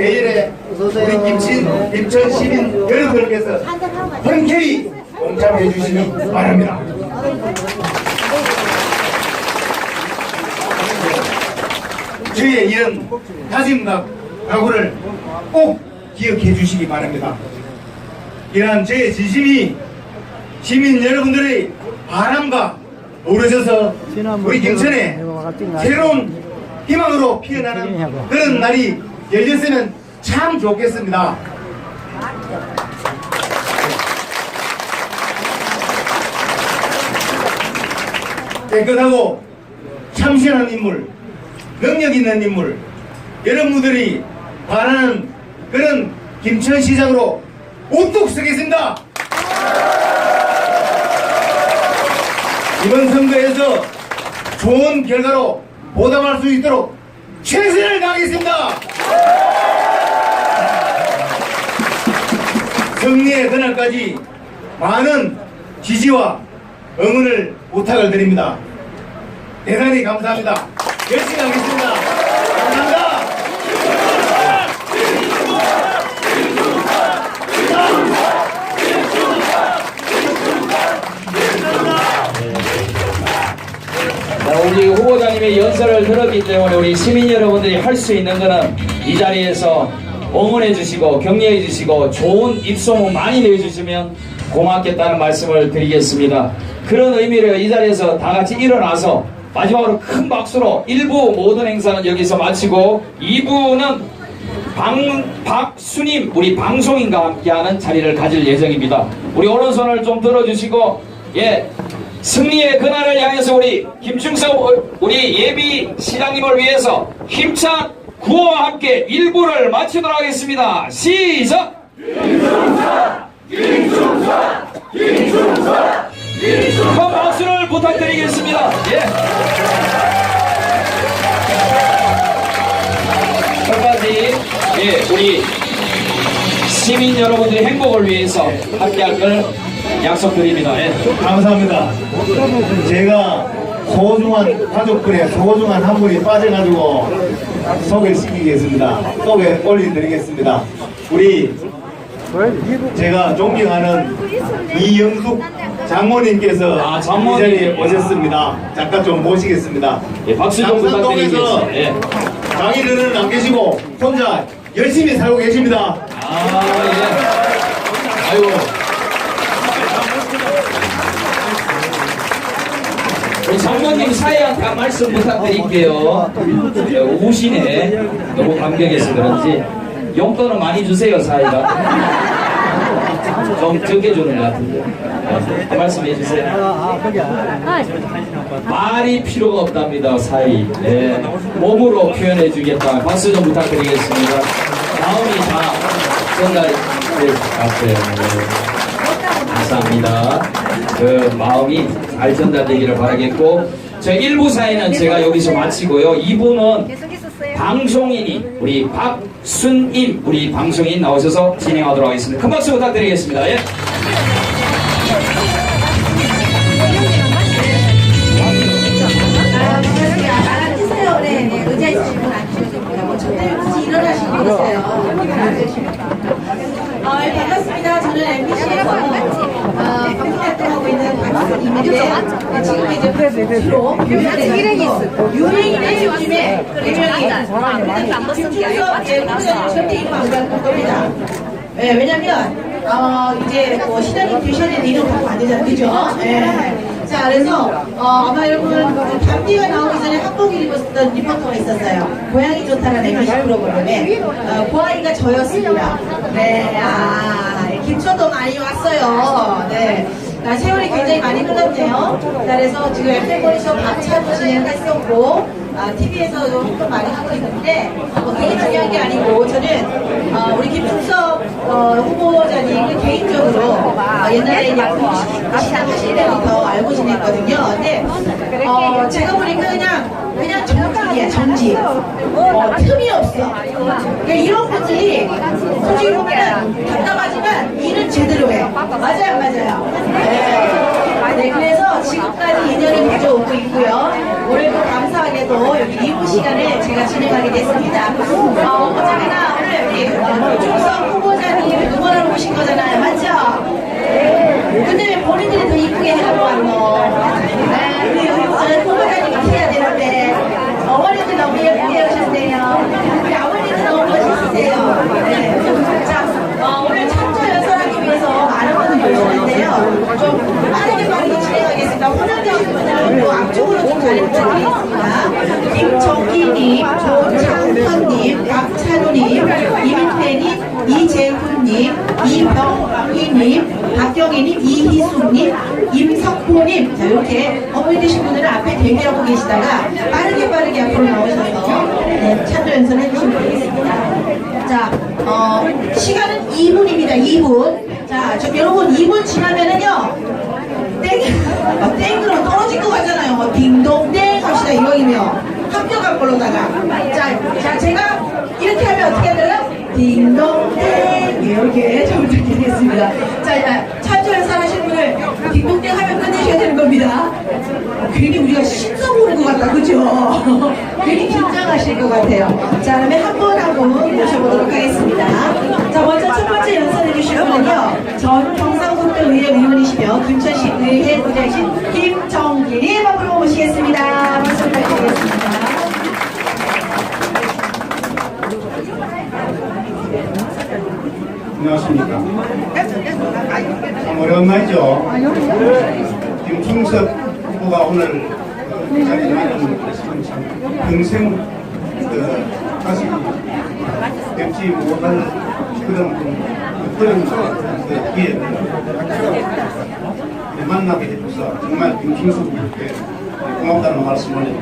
대열에 우리 김친, 김천 시민 여러분께서 흔쾌히 동참해 주시기 바랍니다. 저희의 이런 다짐과 각오를 꼭 기억해 주시기 바랍니다. 이러한 저의 진심이 시민 여러분들의 바람과 어우러져서 우리 김천에 새로운 희망으로 피어나는 그런 날이 열렸으면 참 좋겠습니다. 깨끗하고 참신한 인물, 능력 있는 인물, 여러분들이 바라는 그런 김천 시장으로 우뚝 서겠습니다. 이번 선거에서 좋은 결과로 보답할 수 있도록 최선을 다하겠습니다. 승리의 그날까지 많은 지지와 응원을 부탁을 드립니다. 대단히 감사합니다. 열심히 하겠습니다. 자, 우리 후보자님의 연설을 들었기 때문에 우리 시민 여러분들이 할 수 있는 거는 이 자리에서 응원해 주시고 격려해 주시고 좋은 입소문 많이 내주시면 고맙겠다는 말씀을 드리겠습니다. 그런 의미로 이 자리에서 다 같이 일어나서 마지막으로 큰 박수로 1부 모든 행사는 여기서 마치고 2부는 방, 박수님 우리 방송인과 함께하는 자리를 가질 예정입니다. 우리 오른손을 좀 들어주시고 예 승리의 그날을 향해서 우리 김충석 우리 예비 시장님을 위해서 힘찬 구호와 함께 1부를 마치도록 하겠습니다. 시작! 큰 박수를 부탁드리겠습니다. 예. 끝까지 예, 우리 시민 여러분들의 행복을 위해서 함께할 걸 약속드립니다. 예. 감사합니다. 제가 소중한 가족들의 소중한 한 분이 빠져가지고 소개시키겠습니다. 소개 올려드리겠습니다. 우리 제가 존경하는 이영숙 장모님께서 아, 장모님. 이 자리에 오셨습니다. 잠깐 좀 모시겠습니다. 예, 박수 좀 부탁드리겠습니다. 예. 장인어른은 안 계시고 혼자 열심히 살고 계십니다. 아, 예. 아이고. 장모님 사회한테 한 말씀 부탁드릴게요. 예, 우시네. 너무 감격해서 그런지. 용돈은 많이 주세요, 사회가. 좀 적게 주는 것 같은데. 예, 한 말씀 해주세요. 말이 필요가 없답니다, 사이. 예, 몸으로 표현해 주겠다. 박수 좀 부탁드리겠습니다. 마음이 다 전달될 것 같아요. 네. 감사합니다. 그 마음이 잘 전달되기를 바라겠고, 저 1부 사회는 제가 여기서 마치고요. 2부는 계속 있었어요. 방송인이 우리 박순임 우리 방송인 나오셔서 진행하도록 하겠습니다. 큰 박수 부탁드리겠습니다. 예. 아. 네, 네. 의자 앉으셔서 뭐 저때 굳이 일어나시고 그러세요. 어, 예, 반갑습니다. 저는 MBC에서 어, 방송 활동하고 있는 박수인인데 네, 지금 이제 주로 유명인이 있어. 유명인의 요즘에 유명인 김준석 절대 이름 안 바꿀 겁니다. 예, 왜냐면 어, 이제 뭐 시장님 되는 이름 바꾸면 안 되잖아요. 그죠? 예. 자, 그래서 어, 아마 여러분 그 감기가 나오기 전에 한복을 입었던 리포터가 있었어요. 고양이 좋다는 MBC 프로그램에 어, 고양이가 저였습니다. 네, 아, 김천도 많이 왔어요. 네. 아, 세월이 굉장히 많이 흘렀네요. 자, 그래서 지금 FM몰에서 박차도 진행했었고, 아, TV에서도 활동 많이 하고 있는데, 뭐 그게 중요한 게 아니고, 저는 어, 우리 김충석 어, 후보자님 개인적으로 어, 옛날에 이제 시작하실 때부터 알고 지냈거든요. 근데 어, 제가 보니까 그냥 그냥 정 직이야 정직. 어, 틈이 없어. 그러니까 이런 분들이 솔직히 보면 답답하지만 일은 제대로 해. 맞아요, 맞아요. 네. 네, 그래서 지금까지 인연을 가져오고 있고요. 다또 여기 2부 시간을 제가 진행하게 됐습니다. 어, 어차피나 오늘 우리 어, 중성 후보자님 응원하러 오신 거잖아요. 맞죠? 근데 왜 본인들이 더 이쁘게 해갖고 왔노? 네, 우리 어, 후보자님이 해야 되는데 어머님들 너무 예쁘게 하셨네요. 우리 아버님도 너무 멋있으세요. 네. 자, 어, 오늘 참조 연설하기 위해서 많은 분들이 오셨는데요. 좀 빠르게 빠르게 진행하겠습니다. 혼연되신 앞쪽으로 좀 자리 부탁드리겠습니다. 김정기님, 조창선님, 박찬우님, 이민태님, 이재훈님, 이병희님, 박경희님, 이희숙님, 임석호님 자 이렇게 어머니 되신 분들은 앞에 대기하고 계시다가 빠르게 빠르게 앞으로 나오셔서 네, 참조 연설 해주시면 되겠습니다. 자, 어, 시간은 2분입니다. 2분. 자, 지금 여러분 2분 지나면은요. 땡, 어, 땡으로 떨어질 것 같잖아요. 뭐 딩동댕 합시다 이왕이면 합격할 걸로다가. 자, 자 제가 이렇게 하면 어떻게 하더라? 딩동댕 이렇게 좀 부탁드리겠습니다. 자, 자 참조 연설하신 분을 딩동댕 하면 끝내셔야 되는 겁니다. 괜히 우리가 신성 보는 것 같다, 그죠? 괜히 긴장하실 것 같아요. 자, 그러면 한분한분 모셔보도록 하겠습니다. 자, 먼저 첫 번째 연설해 주실 분은요, 전 경상북도의회 김천시 의회 의장이신 김정길님 앞으로 모시겠습니다. 박수 부탁드리겠습니다. 안녕하십니까. 참 오랜만이죠. 김충석 후보가 오늘 그 자리에 것은 참 평생 그 다시 뵙지 못할 그런 그- 그런 그 기회 만나게 돼서 정말 김충석 후보께 고맙다는 말씀을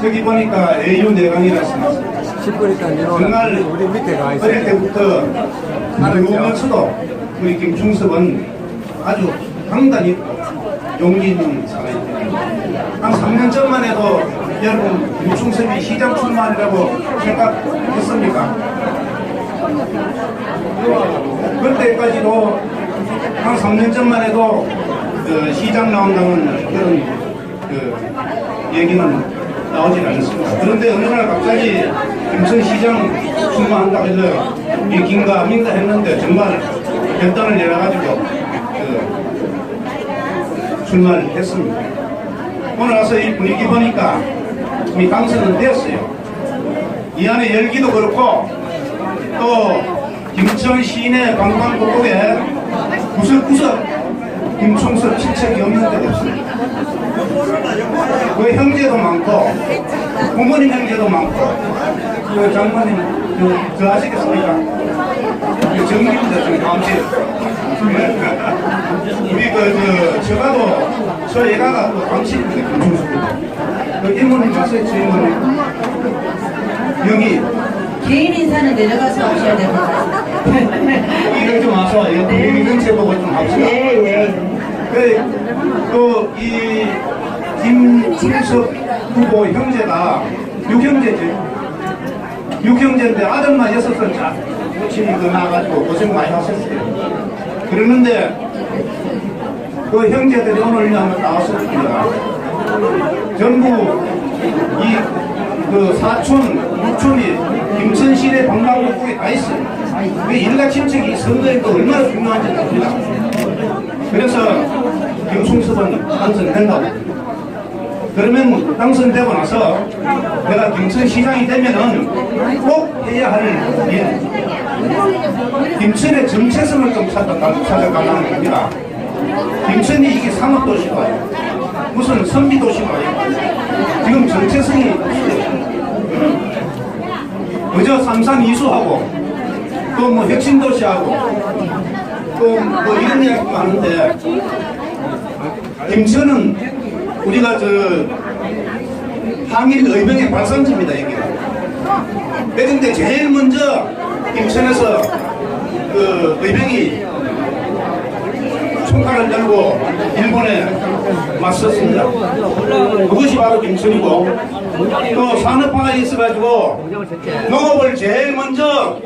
저기 보니까 AU 내강이라서 맞습니다. 짚으니까 정말 우리 밑에 가 있어요. 어릴 때부터 모르면서도 우리 김충섭은 아주 강단 있고 용기 있는 사람입니다. 한 3년 전만 해도 여러분 김충섭이 시장 출마한다고 생각했습니까? 그때까지도 한 3년 전만 해도 그 시장 나온다는 그런 그 얘기는 나오질 않았습니다. 그런데 어느 날 갑자기 김천시장 출마한다고 해서 이 긴가 민가 했는데 정말 결단을 내려가지고 그 출마를 했습니다. 오늘 와서 이 분위기 보니까 이미 당선은 되었어요. 이 안에 열기도 그렇고 또 김천 시내 관광 곳곳에 구석구석 김총섭 친척이 없는 데가 없습니다. 그 형제도 많고 부모님 형제도 많고 그 장모님 그, 저 아시겠습니까? 그 정기입니다 지금 다음 주에 우리 그저 저가도 저 애가가 또 당신인데 김총섭 그 이모님 아세요? 저 이모님 여기 개인 인사는 내려가서 하셔야 됩니다. 이걸 좀 와서 이거 분위기 전체 보고 좀 합시다. 예, 예. 또이 김준석 후보 형제가 육형제죠. 육형제인데 아들만 여섯을 자 같이 그 나가지고 고생 많이 하셨어요. 그러는데 그 형제들이 오늘 한번 나왔습니다. 전부 이 그 사촌, 육촌이 김천시내 방방곡곡에 다 있어요. 그 친척이 선거에 또 얼마나 중요한지 압니다. 그래서 김충섭은 당선된다고. 그러면 당선되고 나서 내가 김천시장이 되면은 꼭 해야 할 일. 김천의 정체성을 좀 찾아, 찾아가려는 겁니다. 김천이 이게 상업도시가요. 무슨 선비도시가요. 지금 정체성이 없어요. 그저 삼삼이수하고 또 뭐 혁신 도시하고 또 뭐 이런 이야기 많은데 김천은 우리가 저 항일 의병의 발산지입니다 여기가 그런데 제일 먼저 김천에서 그 의병이 총칼을 들고 일본에 맞섰습니다. 그것이 바로 김천이고 또 산업화가 있어가지고 농업을 제일 먼저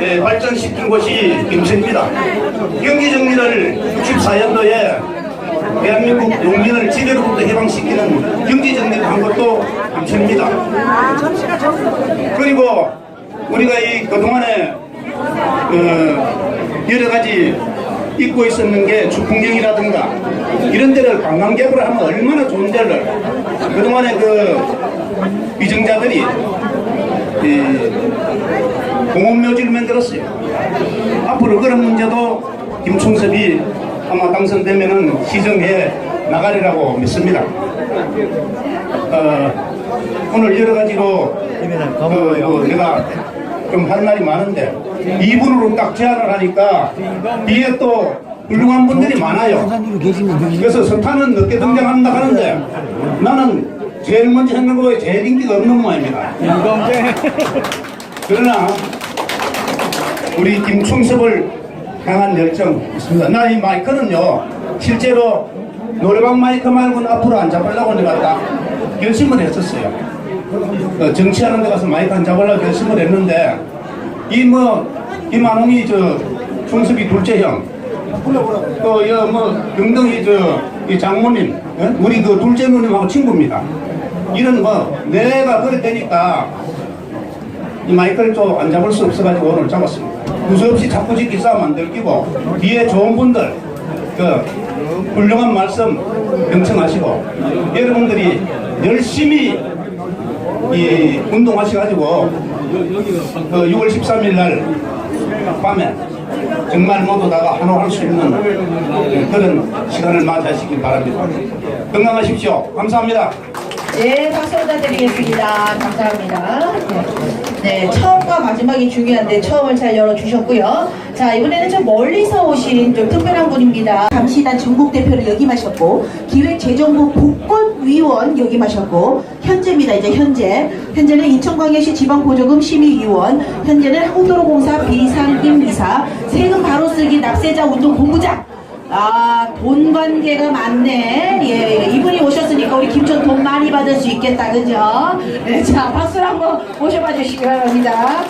예, 발전시킨 곳이 김천입니다. 경기정리를 64년도에 대한민국 농민을 지배로부터 해방시키는 경제정리를 한 것도 김천입니다. 그리고 우리가 이 그동안에 어, 여러 가지 잊고 있었는 게 주풍경이라든가 이런 데를 관광객으로 하면 얼마나 좋은 데를 그동안에 그 위정자들이 이 공원묘지를 만들었어요. 앞으로 그런 문제도 김충섭이 아마 당선되면은 시정해 나가리라고 믿습니다. 어, 오늘 여러 가지로 그, 뭐 내가 좀 할 말이 많은데 2분으로 딱 제안을 하니까 뒤에 또 훌륭한 분들이 많아요. 그래서 스타는 늦게 등장한다 하는데 나는 제일 먼저 했는 거에 제일 인기가 없는 모양입니다. 그러나 우리 김충섭을 향한 열정 있습니다. 나 이 마이크는요 실제로 노래방 마이크 말고는 앞으로 안 잡으려고 내가 딱 결심을 했었어요. 어, 정치하는 데 가서 마이크 안 잡으려고 결심을 했는데 이뭐 김한홍이 저 충섭이 둘째 형 또여뭐 등등이 저이 장모님 예? 우리 그 둘째 누님하고 친구입니다. 이런 뭐 내가 그랬다니까 이 마이크를 또 안 잡을 수 없어가지고 오늘 잡았습니다. 무수없이 자꾸 짓기 싸움 안 들키고 뒤에 좋은 분들 그 훌륭한 말씀 경청하시고 여러분들이 열심히 이 운동하셔가지고 그 6월 13일 날 밤에 정말 모두 다가 환호할 수 있는 그런 시간을 맞이하시길 바랍니다. 건강하십시오. 감사합니다. 네, 박수 부탁드리겠습니다. 감사합니다. 네. 네, 처음과 마지막이 중요한데 처음을 잘 열어주셨고요. 자, 이번에는 좀 멀리서 오신 좀 특별한 분입니다. 감시단 전국 대표를 역임하셨고, 기획재정부 복권위원 역임하셨고, 현재입니다. 이제 현재. 현재는 인천광역시 지방보조금 심의위원, 현재는 한국도로공사 비상임이사, 세금 바로 쓰기 납세자 운동 본부장, 아, 돈 관계가 많네. 예, 돈 많이 받을 수 있겠다, 그죠? 네, 자, 박수를 한번 모셔봐 주시기 바랍니다.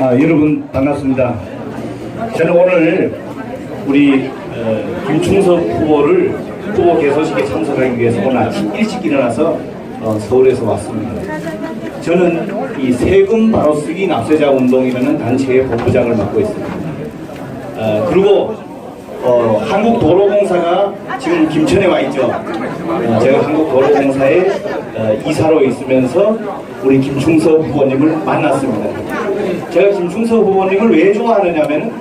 아, 여러분 반갑습니다. 저는 오늘 우리 어, 김충석 후보를 후보 개소식에 참석하기 위해서 오늘 아침 일찍 일어나서 어, 서울에서 왔습니다. 저는 이 세금 바로 쓰기 납세자 운동이라는 단체의 본부장을 맡고 있습니다. 어, 그리고 어, 한국도로공사가 지금 김천에 와 있죠. 어, 제가 한국도로공사에 어, 이사로 있으면서 우리 김충석 후보님을 만났습니다. 제가 김충석 후보님을 왜 좋아하느냐면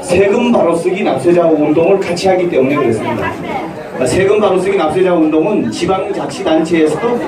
세금 바로 쓰기 납세자 운동을 같이 하기 때문에 그렇습니다. 어, 세금 바로 쓰기 납세자 운동은 지방자치단체에서도